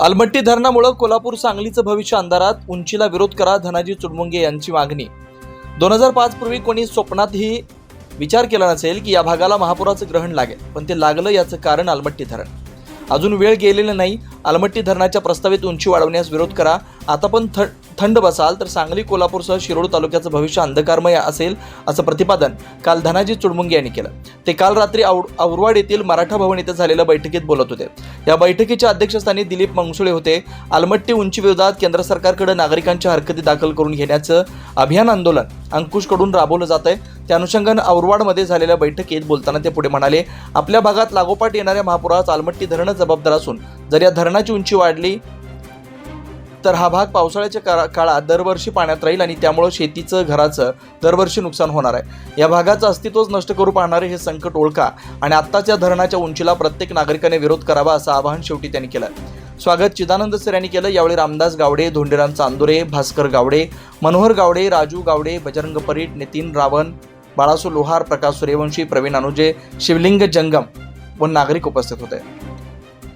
अलमट्टी धरणामुळे कोल्हापूर सांगलीचं भविष्य अंधारात उंचीला विरोध करा धनाजी चुडमुंगे यांची मागणी. दोन हजार पाच पूर्वी कोणी स्वप्नातही विचार केला नसेल की या भागाला महापुराचं ग्रहण लागेल पण ते लागलं याचं कारण अलमट्टी धरण. अजून वेळ गेलेला नाही अलमट्टी धरणाच्या प्रस्तावित उंची वाढवण्यास विरोध करा आता पण थ थंड बसाल तर सांगली कोल्हापूरसह शिरोळ तालुक्याचं भविष्य अंधकारमय असेल असं प्रतिपादन काल धनाजी चुडमुंगे यांनी केलं. ते काल रात्री औ- औरवाड येथील मराठा भवन इथं झालेल्या बैठकीत बोलत होते. या बैठकीच्या अध्यक्षस्थानी दिलीप मंगसुळे होते. आलमट्टी उंची विरोधात केंद्र सरकारकडे नागरिकांच्या हरकती दाखल करून घेण्याचं अभियान आंदोलन अंकुशकडून राबवलं जात आहे त्या अनुषंगानं औरवाडमध्ये झालेल्या बैठकीत बोलताना ते पुढे म्हणाले आपल्या भागात लागोपाठ येणाऱ्या महापुरास आलमट्टी धरणं जबाबदार असून जर या धरणाची उंची वाढली तर हा भाग पावसाळ्याच्या काळा- काळात दरवर्षी पाण्यात राहील आणि त्यामुळं शेतीचं घराचं दरवर्षी नुकसान होणार आहे. या भागाचं अस्तित्वच नष्ट करू पाहणारे हे संकट ओळखा आणि आत्ताच्या धरणाच्या उंचीला प्रत्येक नागरिकाने विरोध करावा असं आवाहन शेवटी त्यांनी केलं. स्वागत चिदानंद सर यांनी केलं. यावेळी रामदास गावडे धोंडीराम चांदोरे भास्कर गावडे मनोहर गावडे राजू गावडे बजरंग परीट नितीन रावण बाळासू लोहार प्रकाश सूर्यवंशी प्रवीण अनुजे शिवलिंग जंगम व नागरिक उपस्थित होते.